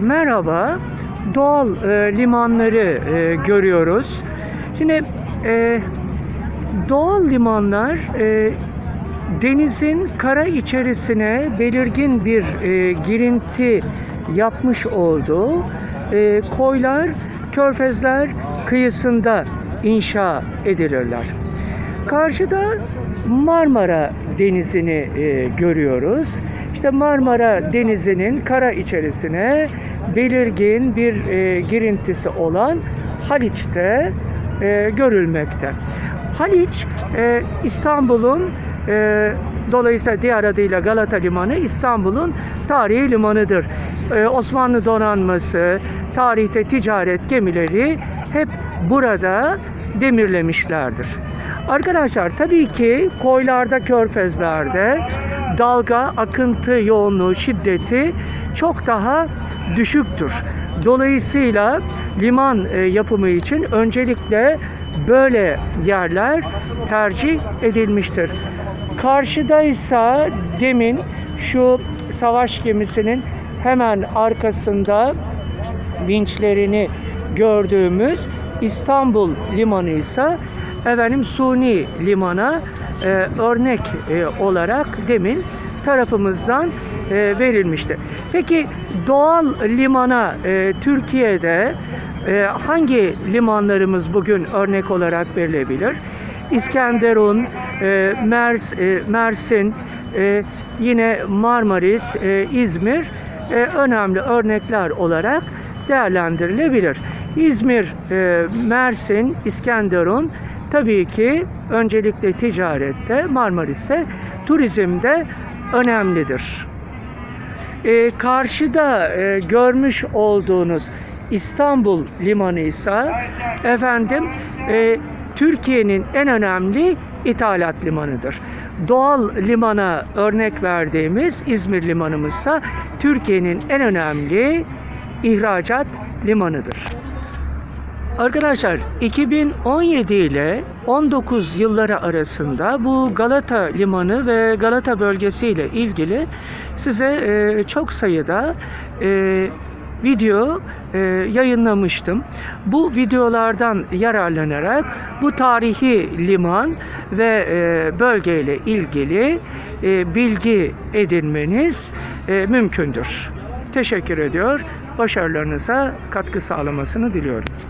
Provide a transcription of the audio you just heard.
Merhaba, doğal e, limanları e, görüyoruz. Şimdi e, doğal limanlar e, denizin kara içerisine belirgin bir e, girinti yapmış olduğu e, koylar, körfezler kıyısında inşa edilirler. Karşıda Marmara Denizi'ni e, görüyoruz. İşte Marmara Denizi'nin kara içerisine belirgin bir e, girintisi olan Haliç'te e, görülmekte. Haliç e, İstanbul'un e, dolayısıyla diğer adıyla Galata Limanı İstanbul'un tarihi limanıdır. E, Osmanlı donanması, tarihte ticaret gemileri hep burada demirlemişlerdir. Arkadaşlar tabii ki koylarda, körfezlerde dalga, akıntı yoğunluğu, şiddeti çok daha düşüktür. Dolayısıyla liman e, yapımı için öncelikle böyle yerler tercih edilmiştir. Karşıdaysa demin şu savaş gemisinin hemen arkasında vinçlerini gördüğümüz İstanbul limanı ise efendim Suni limana e, örnek e, olarak demin tarafımızdan e, verilmişti. Peki doğal limana e, Türkiye'de e, hangi limanlarımız bugün örnek olarak verilebilir? İskenderun, e, Mers, e, Mersin, e, yine Marmaris, e, İzmir e, önemli örnekler olarak değerlendirilebilir. İzmir, e, Mersin, İskenderun tabii ki öncelikle ticarette, Marmaris'te turizmde önemlidir. E, karşıda e, görmüş olduğunuz İstanbul Limanı ise efendim e, Türkiye'nin en önemli ithalat limanıdır. Doğal limana örnek verdiğimiz İzmir limanımız ise Türkiye'nin en önemli ihracat limanıdır. Arkadaşlar 2017 ile 19 yılları arasında bu Galata Limanı ve Galata bölgesi ile ilgili size e, çok sayıda e, video e, yayınlamıştım. Bu videolardan yararlanarak bu tarihi liman ve e, bölgeyle ilgili e, bilgi edinmeniz e, mümkündür. Teşekkür ediyor. Başarılarınıza katkı sağlamasını diliyorum.